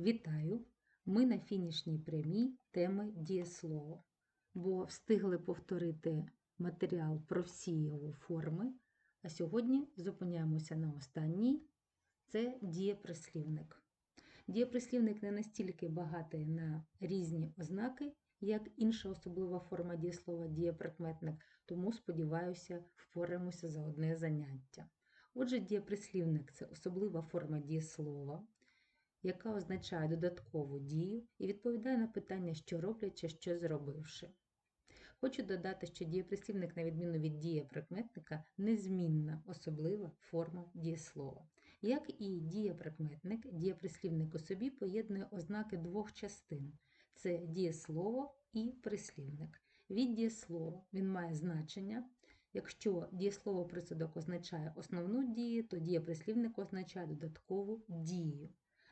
Вітаю! Ми на фінішній прямій теми дієслово, бо встигли повторити матеріал про всі його форми, а сьогодні зупиняємося на останній це дієприслівник. Дієприслівник не настільки багатий на різні ознаки, як інша особлива форма дієслова дієприкметник, тому, сподіваюся, впораємося за одне заняття. Отже, дієприслівник це особлива форма дієслова, яка означає додаткову дію і відповідає на питання, що роблячи, що зробивши. Хочу додати, що дієприслівник, на відміну від дієприкметника, незмінна особлива форма дієслова. Як і дієприкметник, дієприслівник у собі поєднує ознаки двох частин це дієслово і прислівник. Від дієслова він має значення. Якщо дієслово присудок означає основну дію, то дієприслівник означає додаткову дію.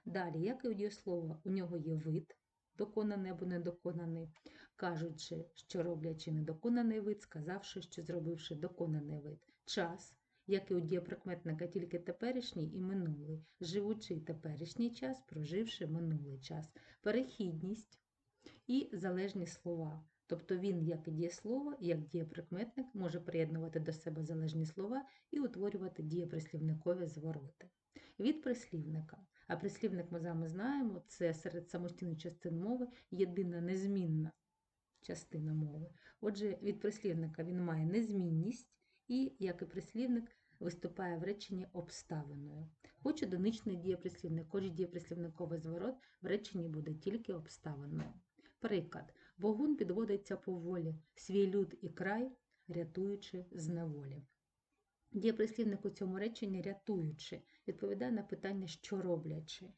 Далі, як і у дієслова, у нього є вид, доконаний або недоконаний, кажучи, що роблячи недоконаний вид, сказавши, що зробивши доконаний вид. Час, як і у дієприкметника, тільки теперішній і минулий, живучи теперішній час, проживши минулий час, перехідність і залежні слова. Тобто він, як і дієслово, як дієприкметник, може приєднувати до себе залежні слова і утворювати дієприслівникові звороти. Від прислівника. А прислівник ми з вами знаємо, це серед самостійних частин мови єдина незмінна частина мови. Отже, від прислівника він має незмінність і, як і прислівник, виступає в реченні обставиною. Хоч одиничний дієприслівник, хоч дієприслівниковий зворот в реченні буде тільки обставиною. Приклад. Богун підводиться поволі, свій люд і край, рятуючи з неволі. Дієприслівник у цьому реченні рятуючи, відповідає на питання, що роблячи.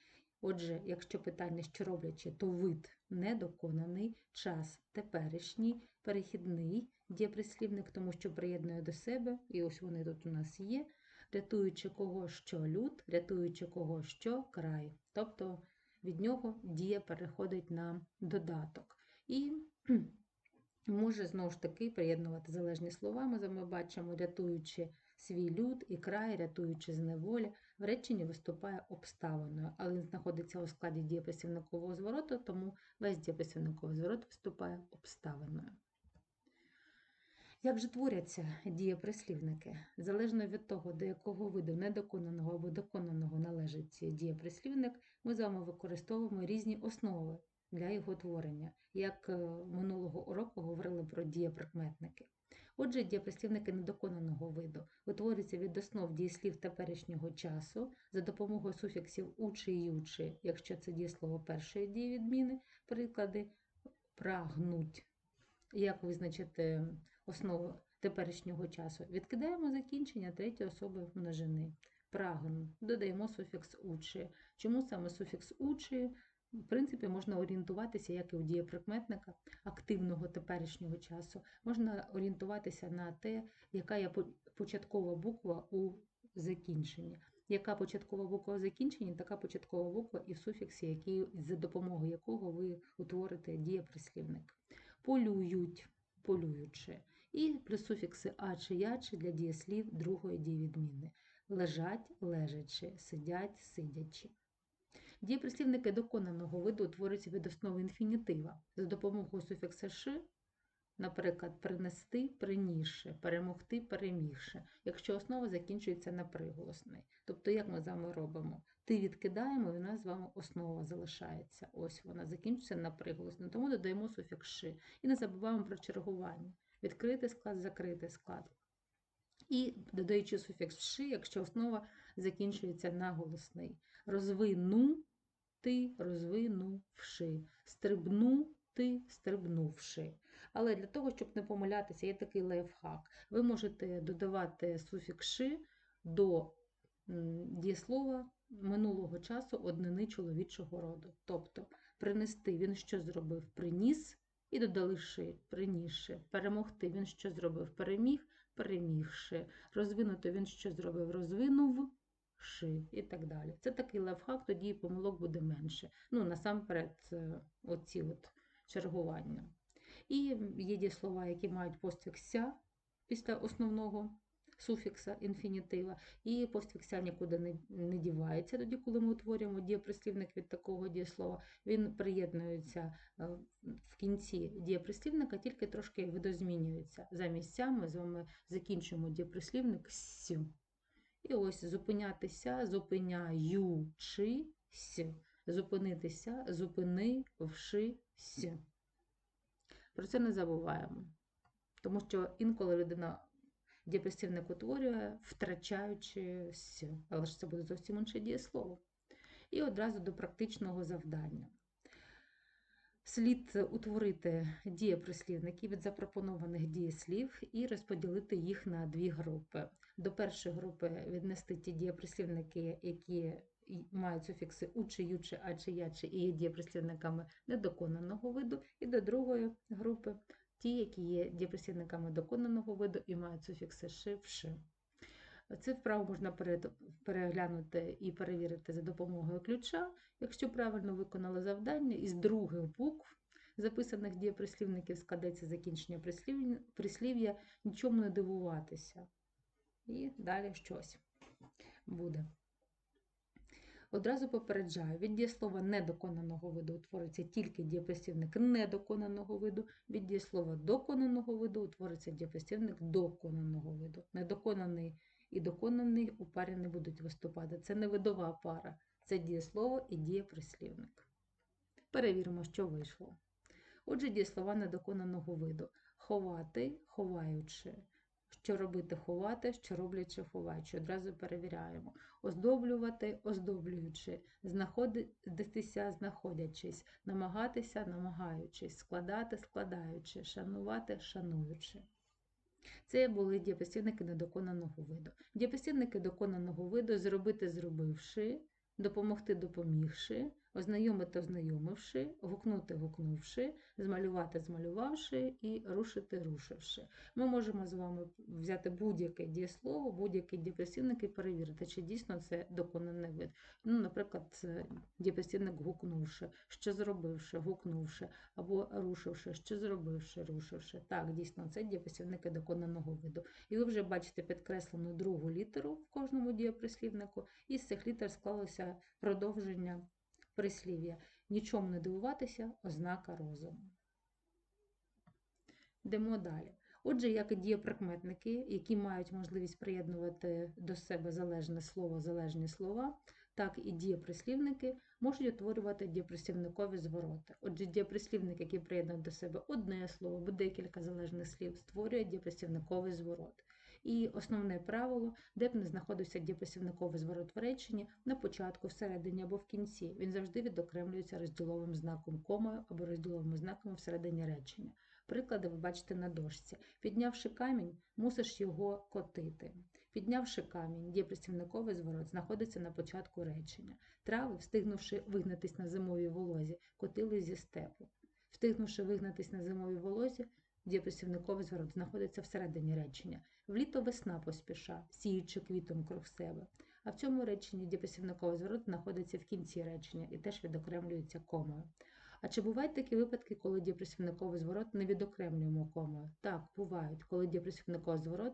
Отже, якщо питання, що роблячи, то вид недоконаний, час теперішній, перехідний дієприслівник, тому що приєднує до себе, і ось вони тут у нас є, рятуючи кого що люд, рятуючи кого що край. Тобто від нього дія переходить на додаток. І може знову ж таки приєднувати залежні слова. Ми бачимо, рятуючи свій люд і край, рятуючи з неволі, в реченні виступає обставиною, але він знаходиться у складі дієприсівникового звороту, тому весь дієприсівниковий зворот виступає обставиною. Як же творяться дієприслівники? Залежно від того, до якого виду недоконаного або доконаного належить дієприслівник, ми з вами використовуємо різні основи для його творення, як е, минулого уроку говорили про дієприкметники. Отже, дієприслівники недоконаного виду утворюються від основ дієслів теперішнього часу за допомогою суфіксів учи і ючи, якщо це дієслово першої дії відміни, приклади прагнуть. Як визначити основу теперішнього часу? Відкидаємо закінчення третьої особи множини. Прагну. Додаємо суфікс учи. Чому саме суфікс учи? В принципі, можна орієнтуватися, як і у дієприкметника активного теперішнього часу, можна орієнтуватися на те, яка є початкова буква у закінченні. Яка початкова буква у закінченні, така початкова буква і в суфіксі, який, за допомогою якого ви утворите дієприслівник. Полюють, полюючи. І плюс суфікси а чи я чи для дієслів другої дієвідміни. Лежать, лежачи, сидять, сидячи. Дієприслівники доконаного виду утворюються від основи інфінітива за допомогою суфікса «ш», наприклад, принести принісши, перемогти перемігши, якщо основа закінчується на приголосний. Тобто, як ми з вами робимо? Ти відкидаємо, і у нас з вами основа залишається. Ось вона закінчується на приголосний, тому додаємо суфікс «ши». І не забуваємо про чергування. Відкритий склад, закритий склад. І додаючи суфікс «ши», якщо основа закінчується на голосний. Розвину ти розвинувши, стрибнути, стрибнувши. Але для того, щоб не помилятися, є такий лайфхак. Ви можете додавати суфікс «ши» до дієслова минулого часу однини чоловічого роду. Тобто принести він що зробив, приніс і додали «ши», принісши. Перемогти він що зробив, переміг, перемігши. Розвинути він що зробив, розвинув ши і так далі. Це такий лайфхак, тоді помилок буде менше. Ну, насамперед, оці от чергування. І є дієслова, які мають постфікс «ся» після основного суфікса інфінітива, і постфіксія нікуди не, не дівається тоді, коли ми утворюємо дієприслівник від такого дієслова. Він приєднується е, в кінці дієприслівника, тільки трошки видозмінюється. Замість ся ми з вами закінчуємо дієприслівник з. І ось зупинятися, зупиняючись, зупинитися, зупинившись. Про це не забуваємо. Тому що інколи людина дієприслівник утворює, втрачаючи «с», але ж це буде зовсім інше дієслово. І одразу до практичного завдання. Слід утворити дієприслівники від запропонованих дієслів і розподілити їх на дві групи. До першої групи віднести ті дієприслівники, які мають суфікси учи, ючи, ачи, ячи і є дієприслівниками недоконаного виду, і до другої групи ті, які є дієприслівниками доконаного виду і мають суфікси ши, вши. Це вправо можна переглянути і перевірити за допомогою ключа, якщо правильно виконали завдання, із других букв записаних дієприслівників складеться закінчення прислів'я нічому не дивуватися. І далі щось буде. Одразу попереджаю, від дієслова недоконаного виду утвориться тільки дієприслівник недоконаного виду, від дієслова доконаного виду утвориться дієприслівник доконаного виду. Недоконаний і доконаний у парі не будуть виступати. Це не видова пара, це дієслово і дієприслівник. Перевіримо, що вийшло. Отже, дієслова недоконаного виду. Ховати, ховаючи. Що робити ховати, що роблячи ховаючи. Одразу перевіряємо. Оздоблювати, оздоблюючи, знаходитися, знаходячись, намагатися, намагаючись, складати, складаючи, шанувати, шануючи. Це були дієприслівники недоконаного виду. Дієприслівники доконаного виду зробити, зробивши, допомогти, допомігши, ознайомити, ознайомивши, гукнути, гукнувши, змалювати, змалювавши і рушити, рушивши. Ми можемо з вами взяти будь-яке дієслово, будь-який дієприслівник і перевірити, чи дійсно це доконаний вид. Ну, наприклад, це дієприслівник гукнувши, що зробивши, гукнувши, або рушивши, що зробивши, рушивши. Так, дійсно, це дієприслівники доконаного виду. І ви вже бачите підкреслену другу літеру в кожному дієприслівнику, і з цих літер склалося продовження прислів'я. Нічому не дивуватися, ознака розуму. Йдемо далі. Отже, як і дієприкметники, які мають можливість приєднувати до себе залежне слово, залежні слова, так і дієприслівники можуть утворювати дієприслівникові звороти. Отже, дієприслівник, який приєднує до себе одне слово або декілька залежних слів, створює дієприслівниковий зворот. І основне правило, де б не знаходився дієприслівниковий зворот в реченні, на початку, всередині або в кінці, він завжди відокремлюється розділовим знаком комою або розділовим знаком всередині речення. Приклади ви бачите на дошці. Піднявши камінь, мусиш його котити. Піднявши камінь, дієприслівниковий зворот знаходиться на початку речення. Трави, встигнувши вигнатись на зимовій волозі, котили зі степу. Встигнувши вигнатись на зимовій волозі, дієприслівниковий зворот знаходиться всередині речення. Вліто весна поспіша, сіючи квітом круг себе. А в цьому реченні дієприслівниковий зворот знаходиться в кінці речення і теж відокремлюється комою. А чи бувають такі випадки, коли дієприслівниковий зворот не відокремлюємо комою? Так, бувають, коли дієприслівниковий зворот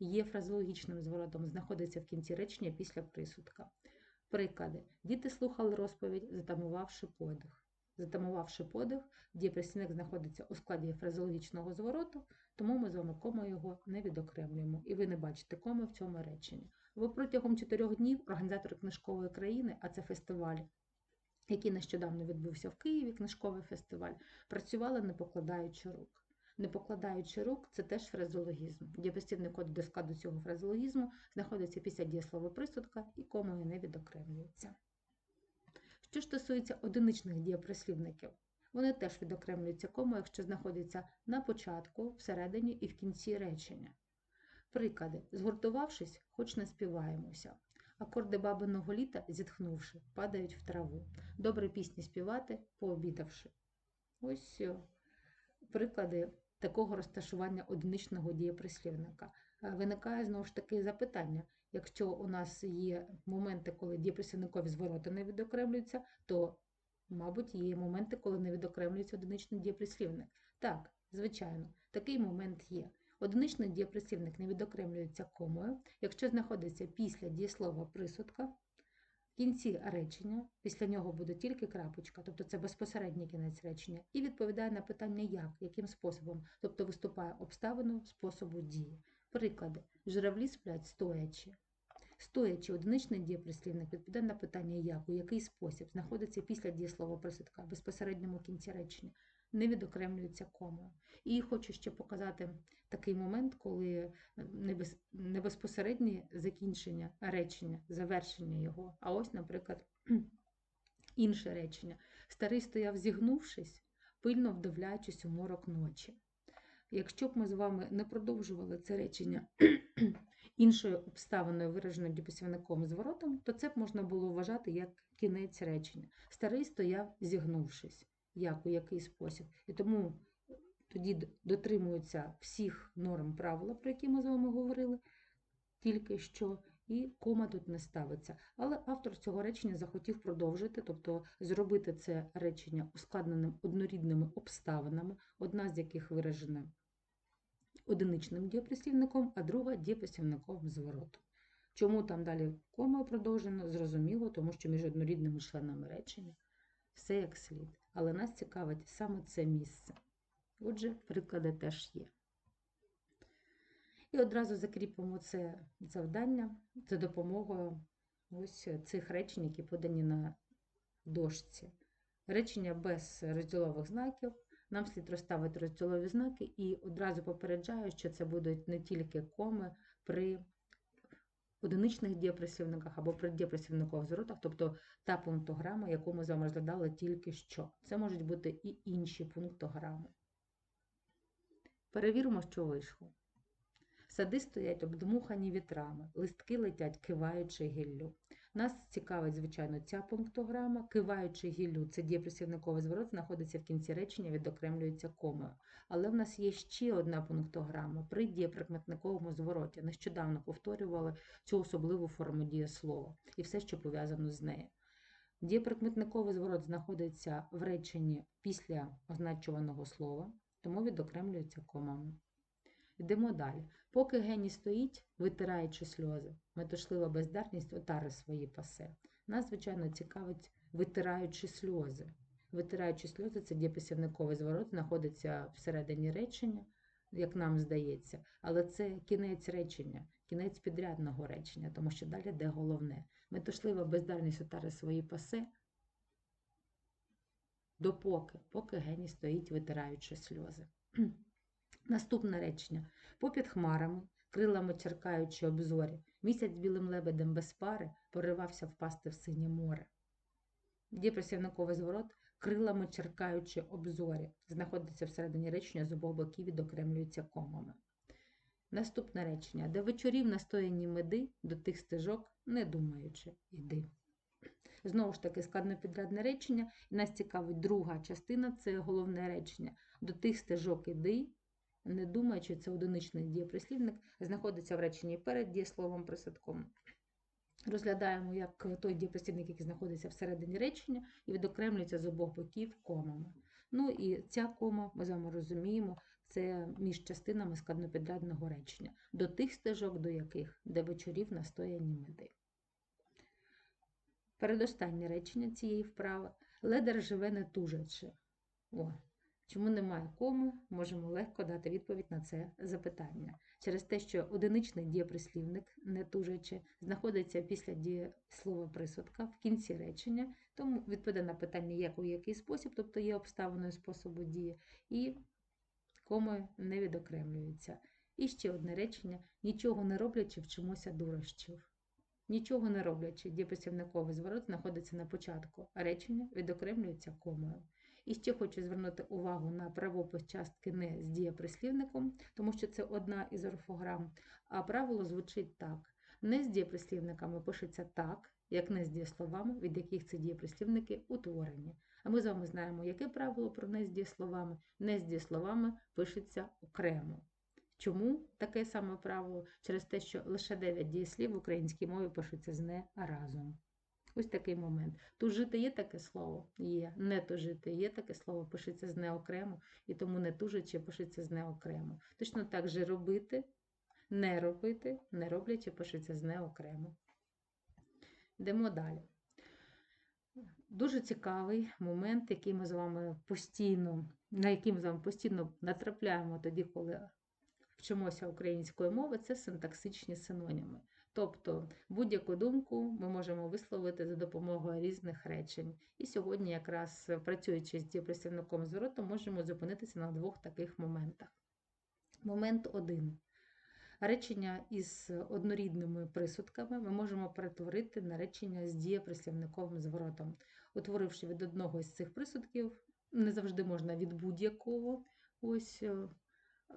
є фразеологічним зворотом, знаходиться в кінці речення після присудка. Приклади. Діти слухали розповідь, затамувавши подих. Затамувавши подих, дієприслівник знаходиться у складі фразеологічного звороту, тому ми з вами комою його не відокремлюємо. І ви не бачите коми в цьому реченні. Бо протягом чотирьох днів організатори книжкової країни, а це фестиваль, який нещодавно відбувся в Києві, книжковий фестиваль, працювали не покладаючи рук. Не покладаючи рук, це теж фразеологізм. Дієприслівний код до складу цього фразеологізму знаходиться після дієслова присудка і комою не відокремлюється. Що стосується одиничних дієприслівників, вони теж відокремлюються комою, якщо знаходяться на початку, всередині і в кінці речення. Приклади. Згуртувавшись, хоч не співаємося. Акорди бабиного літа, зітхнувши, падають в траву. Добре пісні співати, пообідавши. Ось е, приклади такого розташування одиничного дієприслівника. Е, Виникає знову ж таки запитання. Якщо у нас є моменти, коли дієприслівникові звороти не відокремлюються, то, мабуть, є моменти, коли не відокремлюється одиничний дієприслівник. Так, звичайно, такий момент є. Одиничний дієприслівник не відокремлюється комою, якщо знаходиться після дієслова присудка, в кінці речення, після нього буде тільки крапочка, тобто це безпосередній кінець речення, і відповідає на питання як, яким способом, тобто виступає обставиною способу дії. Приклади: журавлі сплять стоячи. Стоячи, одиничний дієприслівник відповідає на питання як, у який спосіб знаходиться після дієслова присудка в безпосередньому кінці речення, не відокремлюється комою. І хочу ще показати такий момент, коли не, не безпосереднє закінчення речення, завершення його, а ось, наприклад, інше речення. Старий стояв, зігнувшись, пильно вдивляючись у морок ночі. Якщо б ми з вами не продовжували це речення іншою обставиною, вираженою діпосівником зворотом, то це б можна було вважати як кінець речення. Старий стояв, зігнувшись, як у який спосіб. І тому тоді дотримуються всіх норм правила, про які ми з вами говорили, тільки що, і кома тут не ставиться. Але автор цього речення захотів продовжити, тобто зробити це речення ускладненим однорідними обставинами, одна з яких виражена одиничним дієприслівником, а друга дієприслівником звороту. Чому там далі кома продовжено, зрозуміло, тому що між однорідними членами речення все як слід. Але нас цікавить саме це місце. Отже, приклади теж є. І одразу закріпимо це завдання за допомогою ось цих речень, які подані на дошці. Речення без розділових знаків. Нам слід розставити розділові знаки і одразу попереджаю, що це будуть не тільки коми при одиничних дієприслівниках або при дієприслівникових зворотах, тобто та пунктограма, яку ми з вами розглядали тільки що. Це можуть бути і інші пунктограми. Перевіримо, що вийшло. Сади стоять обдмухані вітрами, листки летять, киваючи гіллю. Нас цікавить, звичайно, ця пунктограма. Киваючи гіллю, це дієприслівниковий зворот, знаходиться в кінці речення, відокремлюється комою. Але в нас є ще одна пунктограма при дієприкметниковому звороті. Нещодавно повторювали цю особливу форму дієслова і все, що пов'язано з нею. Дієприкметниковий зворот знаходиться в реченні після означуваного слова, тому відокремлюється комами. Йдемо далі. Поки геній стоїть, витираючи сльози, метошлива бездарність отари свої пасе. Нас, звичайно, цікавить, витираючи сльози. Витираючи сльози, це дієписівниковий зворот, знаходиться всередині речення, як нам здається, але це кінець речення, кінець підрядного речення, тому що далі де головне. Метошлива бездарність отари свої пасе, допоки, поки геній стоїть, витираючи сльози. Наступне речення. Попід хмарами, крилами черкаючи обзорі, місяць білим лебедем без пари поривався впасти в синє море. Дієприсівниковий зворот, крилами черкаючи обзорі, знаходиться всередині речення з обох боків відокремлюється комами. Наступне речення. Де вечорів настояні меди, до тих стежок, не думаючи, іди. Знову ж таки, складнопідрядне речення, і нас цікавить друга частина це головне речення. До тих стежок іди, не думаючи, це одиничний дієприслівник, знаходиться в реченні перед дієсловом присадком. Розглядаємо як той дієприслівник, який знаходиться всередині речення, і відокремлюється з обох боків комами. Ну і ця кома, ми з вами розуміємо, це між частинами складнопідрядного речення, до тих стежок, до яких, де вечорів настояні меди. Передостаннє речення цієї вправи ледар живе не тужачи. О, Чому немає коми, можемо легко дати відповідь на це запитання. Через те, що одиничний дієприслівник, не тужачи, знаходиться після дієслова присудка в кінці речення, тому відповідає на питання, як у який спосіб, тобто є обставиною способу дії, і коми не відокремлюються. І ще одне речення: нічого не роблячи, вчимося дурощів. Нічого не роблячи, дієприслівниковий зворот знаходиться на початку, речення відокремлюється комою. І ще хочу звернути увагу на правопис частки не з дієприслівником, тому що це одна із орфограм. А правило звучить так: не з дієприслівниками пишеться так, як не з дієсловами, від яких ці дієприслівники утворені. А ми з вами знаємо, яке правило про не з дієсловами. Не з дієсловами пишеться окремо. Чому таке саме правило? Через те, що лише 9 дієслів в українській мові пишуться з не разом. Ось такий момент. Тужити є таке слово? Є. Не тужити є таке слово, пишеться з не окремо, і тому не тужачи пишеться з не окремо. Точно так же робити, не робити, не роблячи пишеться з не окремо. Йдемо далі. Дуже цікавий момент, який ми з вами постійно, на який ми з вами постійно натрапляємо тоді, коли вчимося української мови, це синтаксичні синоніми. Тобто будь-яку думку ми можемо висловити за допомогою різних речень. І сьогодні, якраз працюючи з дієпрацівником звороту, можемо зупинитися на двох таких моментах. Момент один. Речення із однорідними присудками ми можемо перетворити на речення з дієприслівниковим зворотом. Утворивши від одного із цих присудків, не завжди можна від будь-якого ось е,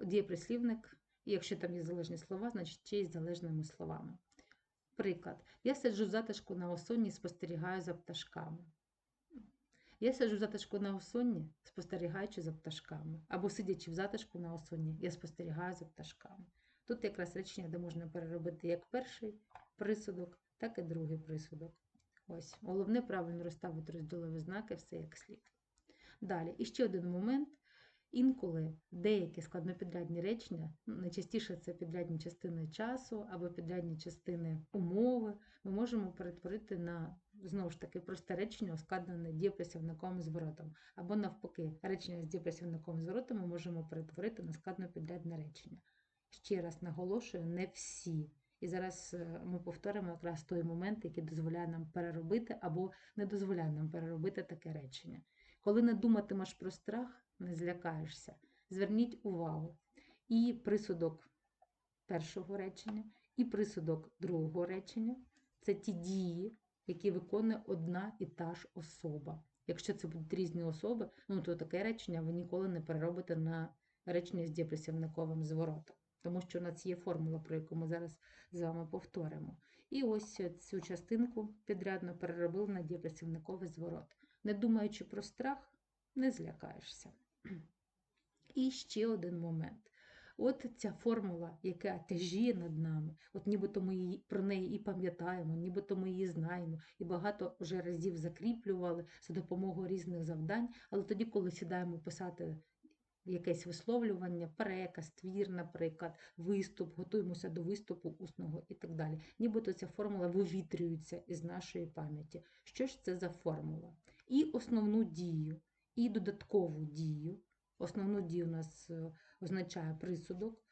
дієприслівник, і якщо там є залежні слова, значить ще й з залежними словами. Приклад. Я сиджу в затишку на осонні, спостерігаю за пташками. Я сиджу в затишку на осонні, спостерігаючи за пташками. Або сидячи в затишку на осонні, я спостерігаю за пташками. Тут якраз речення, де можна переробити як перший присудок, так і другий присудок. Ось, головне правильно розставити розділові знаки, все як слід. Далі, і ще один момент. Інколи деякі складнопідрядні речення, ну, найчастіше це підрядні частини часу або підрядні частини умови, ми можемо перетворити на знову ж таки просте речення, ускладнене дієприсівником зворотом. Або навпаки, речення з дієприсівником зворотом ми можемо перетворити на складнопідрядне речення. Ще раз наголошую, не всі. І зараз е, ми повторимо якраз той момент, який дозволяє нам переробити або не дозволяє нам переробити таке речення. Коли не думатимеш про страх, не злякаєшся. Зверніть увагу. І присудок першого речення, і присудок другого речення це ті дії, які виконує одна і та ж особа. Якщо це будуть різні особи, ну то таке речення ви ніколи не переробите на речення з дієприсівниковим зворотом. Тому що у нас є формула, про яку ми зараз з вами повторимо. І ось цю частинку підрядно переробили на дієприсівниковий зворот. Не думаючи про страх, не злякаєшся. І ще один момент. От ця формула, яка тяжіє над нами, от нібито ми її, про неї і пам'ятаємо, нібито ми її знаємо, і багато вже разів закріплювали за допомогою різних завдань, але тоді, коли сідаємо писати якесь висловлювання, переказ, твір, наприклад, виступ, готуємося до виступу усного і так далі. Нібито ця формула вивітрюється із нашої пам'яті. Що ж це за формула? І основну дію, і додаткову дію. Основну дію у нас е, означає присудок.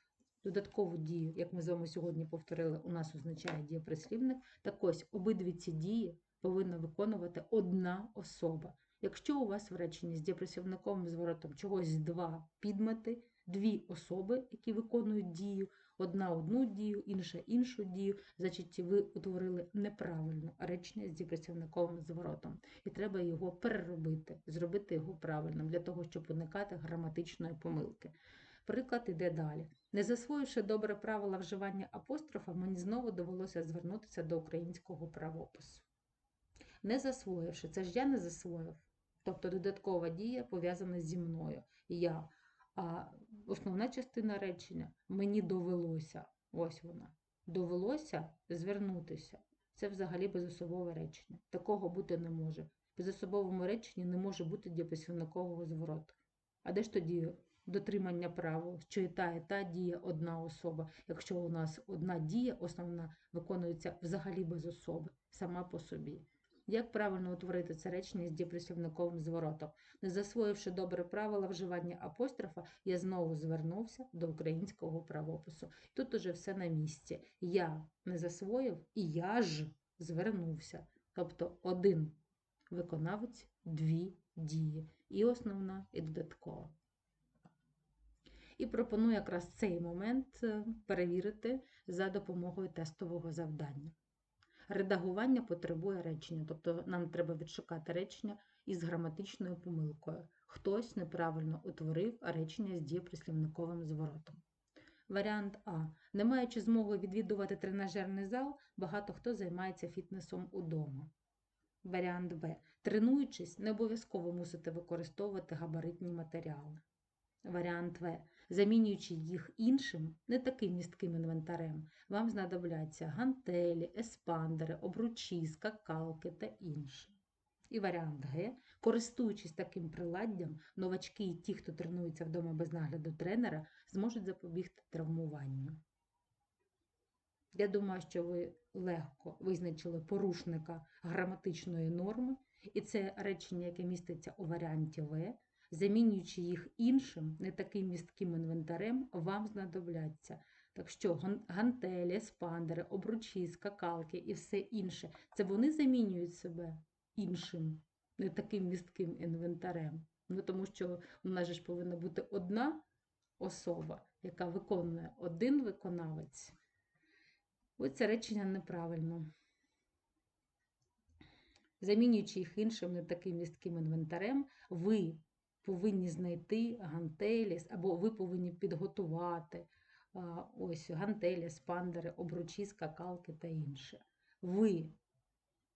Додаткову дію, як ми з вами сьогодні повторили, у нас означає дієприслівник. Так ось обидві ці дії повинна виконувати одна особа. Якщо у вас в реченні з дієприсівниковим зворотом чогось два підмети, дві особи, які виконують дію, одна одну дію, інша іншу дію, значить ви утворили неправильно речення з дієприсівниковим зворотом. І треба його переробити, зробити його правильним для того, щоб уникати граматичної помилки. Приклад іде далі. Не засвоївши добре правила вживання апострофа, мені знову довелося звернутися до українського правопису. Не засвоївши, це ж я не засвоїв. Тобто додаткова дія пов'язана зі мною. Я. А основна частина речення мені довелося. Ось вона. Довелося звернутися. Це взагалі безособове речення. Такого бути не може. В безособовому реченні не може бути дієприсівникового звороту. А де ж тоді дотримання правил, що і та, і та діє одна особа, якщо у нас одна дія, основна виконується взагалі без особи, сама по собі. Як правильно утворити це речення з дієприслівниковим зворотом? Не засвоївши добре правила вживання апострофа, я знову звернувся до українського правопису. Тут уже все на місці. Я не засвоїв і я ж звернувся. Тобто один виконавець, дві дії. І основна, і додаткова. І пропоную якраз цей момент е, перевірити за допомогою тестового завдання. Редагування потребує речення, тобто нам треба відшукати речення із граматичною помилкою. Хтось неправильно утворив речення з дієприслівниковим зворотом. Варіант А. Не маючи змоги відвідувати тренажерний зал, багато хто займається фітнесом удома. Варіант Б. Тренуючись, не обов'язково мусите використовувати габаритні матеріали. Варіант В. Замінюючи їх іншим, не таким містким інвентарем, вам знадобляться гантелі, еспандери, обручі, скакалки та інше. І варіант Г. Користуючись таким приладдям, новачки і ті, хто тренується вдома без нагляду тренера, зможуть запобігти травмуванню. Я думаю, що ви легко визначили порушника граматичної норми, і це речення, яке міститься у варіанті В. Замінюючи їх іншим, не таким містким інвентарем, вам знадобляться. Так що ган- гантелі, спандери, обручі, скакалки і все інше, це вони замінюють себе іншим, не таким містким інвентарем. Ну, тому що у нас ж повинна бути одна особа, яка виконує один виконавець. Ось це речення неправильно. Замінюючи їх іншим не таким містким інвентарем, ви повинні знайти гантелі, або ви повинні підготувати ось гантелі, спандери, обручі, скакалки та інше. Ви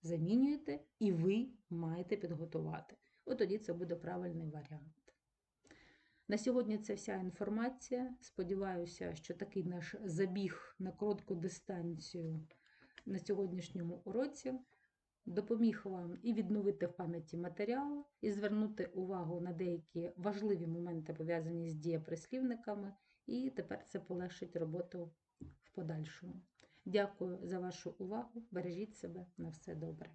замінюєте і ви маєте підготувати. От тоді це буде правильний варіант. На сьогодні це вся інформація. Сподіваюся, що такий наш забіг на коротку дистанцію на сьогоднішньому уроці допоміг вам і відновити в пам'яті матеріал, і звернути увагу на деякі важливі моменти, пов'язані з дієприслівниками, і тепер це полегшить роботу в подальшому. Дякую за вашу увагу. Бережіть себе на все добре.